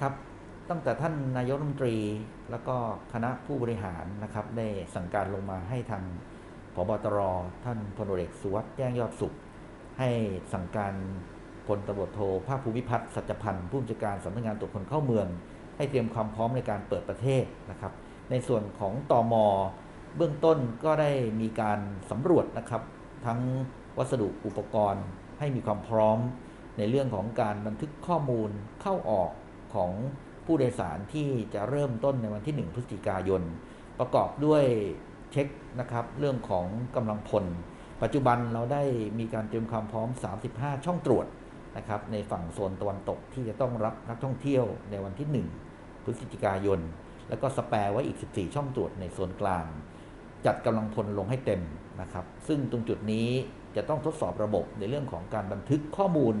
ครับ ตั้งแต่ท่านนายกรัฐมนตรี แล้วก็คณะผู้บริหารนะครับได้สั่งการลงมาให้ทางพบตรท่านพลเอกสุวัสด์แจ้งยอดสุข ให้สั่งการพลตำรวจโทภาคภูมิพัฒน์สัจพันธ์ผู้บัญชาการสำนักงานตรวจคนเข้าเมือง ให้เตรียมความพร้อมในการเปิดประเทศนะครับ ในส่วนของตอมเบื้องต้นก็ได้มีการสำรวจนะครับ ทั้งวัสดุอุปกรณ์ให้มีความพร้อม ในเรื่องของการบันทึกข้อมูลเข้าออก ของผู้โดยสารที่จะเริ่มต้นในวันที่ 1 พฤศจิกายน ประกอบด้วยเช็คนะครับเรื่องของกำลังพล ปัจจุบันเราได้มีการเตรียมความพร้อม 35 ช่องตรวจนะครับในฝั่งโซนตะวันตกที่จะต้องรับนักท่องเที่ยวในวันที่ 1 พฤศจิกายน แล้วก็สแปร์ไว้อีก 14 ช่องตรวจในโซนกลาง จัดกำลังพลลงให้เต็มนะครับ ซึ่งตรงจุดนี้จะต้องทดสอบระบบในเรื่องของการบันทึกข้อมูล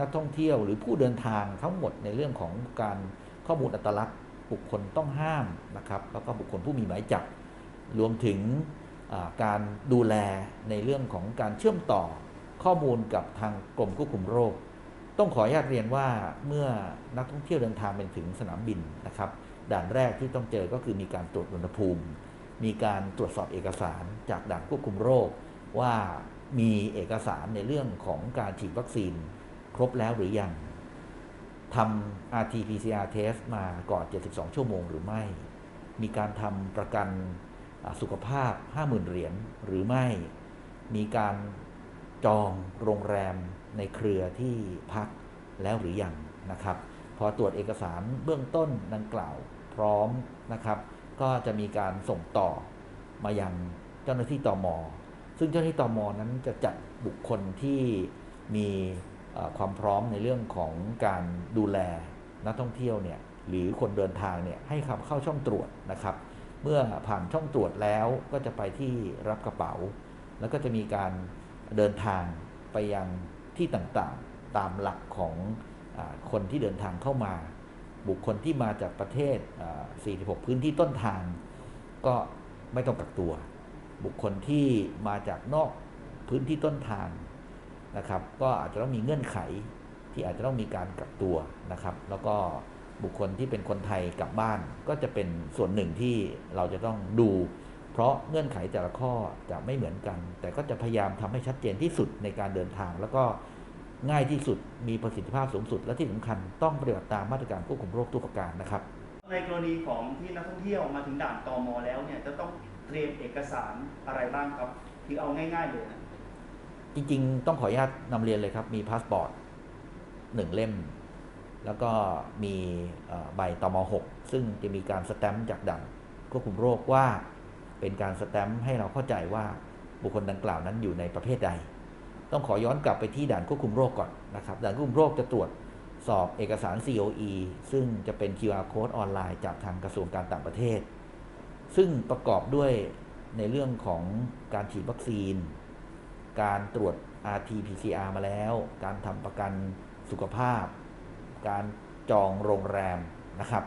นักท่องเที่ยวหรือผู้เดินทางทั้งหมดในเรื่องของการข้อมูลอัตลักษณ์บุคคลต้องห้ามนะครับ แล้วก็บุคคลผู้มีหมายจับรวมถึงการดูแลในเรื่องของการเชื่อมต่อข้อมูลกับทางกรมควบคุมโรค ต้องขออนุญาตเรียนว่าเมื่อนักท่องเที่ยวเดินทางไปถึงสนามบินนะครับ ด่านแรกที่ต้องเจอก็คือมีการตรวจอุณหภูมิ มีการตรวจสอบเอกสารจากด่านควบคุมโรค ว่ามีเอกสารในเรื่องของการฉีดวัคซีน ครบแล้วหรือยังทำ RT-PCR test มาก่อน 72 ชั่วโมงหรือไม่ มีการทำประกันสุขภาพ 50,000 เหรียญหรือไม่ มีการจองโรงแรมในเครือที่พักแล้วหรือยังนะครับ พอตรวจเอกสารเบื้องต้นดังกล่าวพร้อมนะครับ ก็จะมีการส่งต่อมายังเจ้าหน้าที่ตอมอซึ่งเจ้าหน้าที่ตอมอนั้นจะจัดบุคคลที่มี ความพร้อมในเรื่องของการดูแลนักท่องเที่ยวเนี่ยหรือคนเดินทางเนี่ยให้เข้าช่องตรวจนะครับ เมื่อผ่านช่องตรวจแล้วก็จะไปที่รับกระเป๋า แล้วก็จะมีการเดินทางไปยังที่ต่างๆ ตามหลักของอคนที่เดินทางเข้ามา บุคคลที่มาจากประเทศ 46 พื้นที่ต้นทาง ก็ไม่ต้องกักตัว บุคคลที่มาจากนอกพื้นที่ต้นทาง นะครับ ก็อาจจะต้องมีเงื่อนไขที่อาจจะต้องมีการกักตัวนะครับ แล้วก็บุคคลที่เป็นคนไทยกลับบ้านก็จะเป็นส่วนหนึ่งที่เราจะต้องดู เพราะเงื่อนไขแต่ละข้อจะไม่เหมือนกัน แต่ก็จะพยายามทำให้ชัดเจนที่สุดในการเดินทาง แล้วก็ง่ายที่สุดมีประสิทธิภาพสูงสุด และที่สำคัญต้องปฏิบัติตามมาตรการควบคุมโรคทุกประการนะครับ ในกรณีของที่นักท่องเที่ยวมาถึงด่านตมแล้วเนี่ยจะต้องเตรียมเอกสารอะไรบ้างครับ คือเอาง่าย ๆเลยนะ จริง ๆ ต้องขออนุญาตนำเรียนเลยครับ มีพาสปอร์ตหนึ่งเล่ม แล้วก็มีเอ่อใบตม6ซึ่งจะมีการสแตมป์จากด่านควบคุมโรคว่า เป็นการสแตมป์ให้เราเข้าใจว่าบุคคลดังกล่าวนั้นอยู่ในประเภทใด ต้องขอย้อนกลับไปที่ด่านควบคุมโรคก่อนนะครับด่านควบคุมโรคจะตรวจสอบเอกสาร COE ซึ่งจะเป็น QR code ออนไลน์จากทางกระทรวงการต่างประเทศ ซึ่งประกอบด้วยในเรื่องของการฉีดวัคซีน การตรวจ RT-PCR มาแล้ว การทำประกันสุขภาพ การจองโรงแรมนะครับ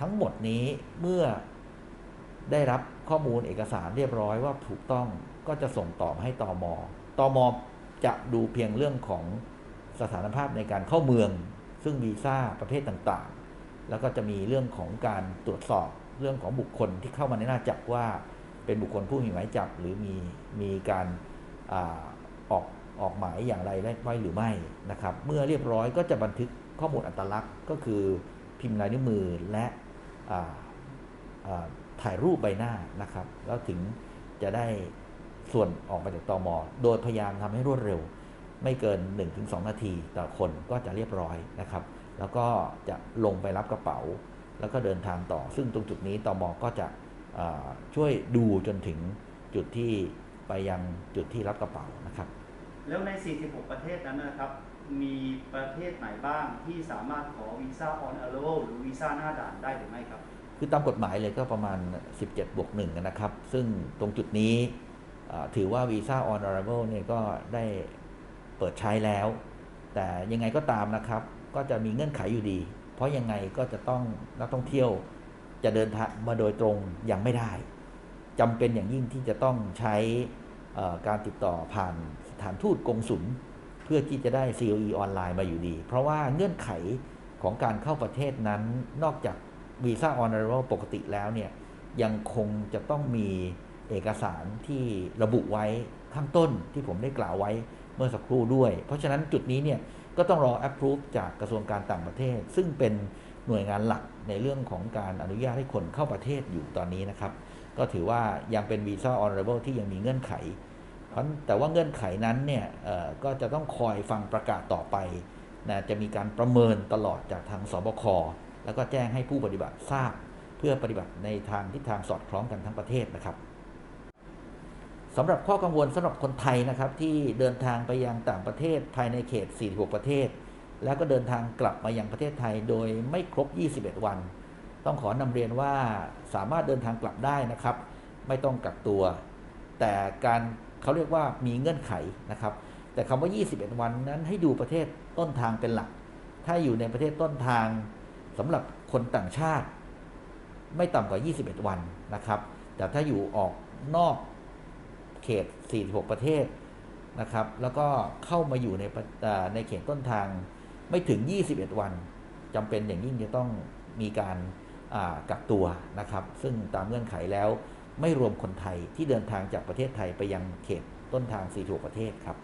ทั้งหมดนี้เมื่อได้รับข้อมูลเอกสารเรียบร้อยว่าถูกต้องก็จะส่งต่อให้ตอมตอมจะดูเพียงเรื่องของสถานภาพในการเข้าเมือง ซึ่งวีซ่าประเภทต่างๆ แล้วก็จะมีเรื่องของการตรวจสอบเรื่องของบุคคลที่เข้ามาในหน้าจับว่า เป็นบุคคลผู้มีหมายจับหรือมีมีการ ออกออกหมายอย่างไรไว้หรือไม่นะครับ เมื่อเรียบร้อยก็จะบันทึกข้อมูลอัตลักษณ์ ก็คือพิมพ์ลายนิ้วมือและถ่ายรูปใบหน้านะครับ แล้วถึงจะได้ส่วนออกมาจากตอมโดยพยายามทำให้รวดเร็ว ไม่เกิน 1-2 นาทีต่อคนก็จะเรียบร้อยนะครับ แล้วก็จะลงไปรับกระเป๋า แล้วก็เดินทางต่อ ซึ่งตรงจุดนี้ตอมก็จะช่วยดูจนถึงจุดที่ ไปยังจุดที่รับกระเป๋านะครับ แล้วใน 46 ประเทศนั้นนะครับมีประเทศไหนบ้างที่สามารถขอวีซ่าออนอ r r i v a l หรือวีซ่าหน้าด่านได้หรือไม่ครับ คือตามกฎหมายเลยก็ประมาณ 17บวกหนึ่งนะครับ ซึ่งตรงจุดนี้อ่าถือว่าวีซ่าออน arrival เนี่ยก็ได้เปิดใช้แล้ว แต่ยังไงก็ตามนะครับ ก็จะมีเงื่อนไขอยู่ดี เพราะยังไงก็จะต้องนักท่องเที่ยวจะเดินทางมาโดยตรงยังไม่ได้ จำเป็นอย่างยิ่งที่จะต้องใช้การติดต่อผ่านสถานทูตกงสุลเพื่อที่จะได้ COE ออนไลน์มาอยู่ดี เพราะว่าเงื่อนไขของการเข้าประเทศนั้นนอกจากวีซ่าออน r r i v a l ปกติแล้วเนี่ยยังคงจะต้องมีเอกสารที่ระบุไว้ข้างต้นที่ผมได้กล่าวไว้เมื่อสักครู่ด้วย เพราะฉะนั้นจุดนี้เนี่ยก็ต้องรอ approve จากกระทรวงการต่างประเทศ ซึ่งเป็นหน่วยงานหลักในเรื่องของการอนุญาตให้คนเข้าประเทศอยู่ตอนนี้นะครับ ก็ถือว่ายังเป็นวีซ่าออน r r i v a l ที่ยังมีเงื่อนไข เพราะแต่ว่าเงื่อนไขนั้นเนี่ยก็จะต้องคอยฟังประกาศต่อไปนะจะมีการประเมินตลอดจากทางสบค แล้วก็แจ้งให้ผู้ปฏิบัติทราบ เพื่อปฏิบัติในทางทิศทางสอดคล้องกันทั้งประเทศนะครับสำหรับข้อกังวลสำหรับคนไทยนะครับที่เดินทางไปยังต่างประเทศภายในเขต 46 ประเทศ แล้วก็เดินทางกลับมายังประเทศไทยโดยไม่ครบ 21 วัน ต้องขอนำเรียนว่าสามารถเดินทางกลับได้นะครับ ไม่ต้องกักตัว แต่การเขาเรียกว่ามีเงื่อนไขนะครับ แต่คำว่า 21 วันนั้นให้ดูประเทศต้นทางเป็นหลัก ถ้าอยู่ในประเทศต้นทางสำหรับคนต่างชาติ ไม่ต่ำกว่า 21 วันนะครับ แต่ถ้าอยู่ออกนอกเขต 46 ประเทศนะครับ แล้วก็เข้ามาอยู่ในในเขตต้นทางไม่ถึง 21 วันจำเป็นอย่างยิ่งจะต้องมีการ กักตัวนะครับ ซึ่งตามเงื่อนไขแล้วไม่รวมคนไทยที่เดินทางจากประเทศไทยไปยังเขตต้นทาง46ประเทศครับ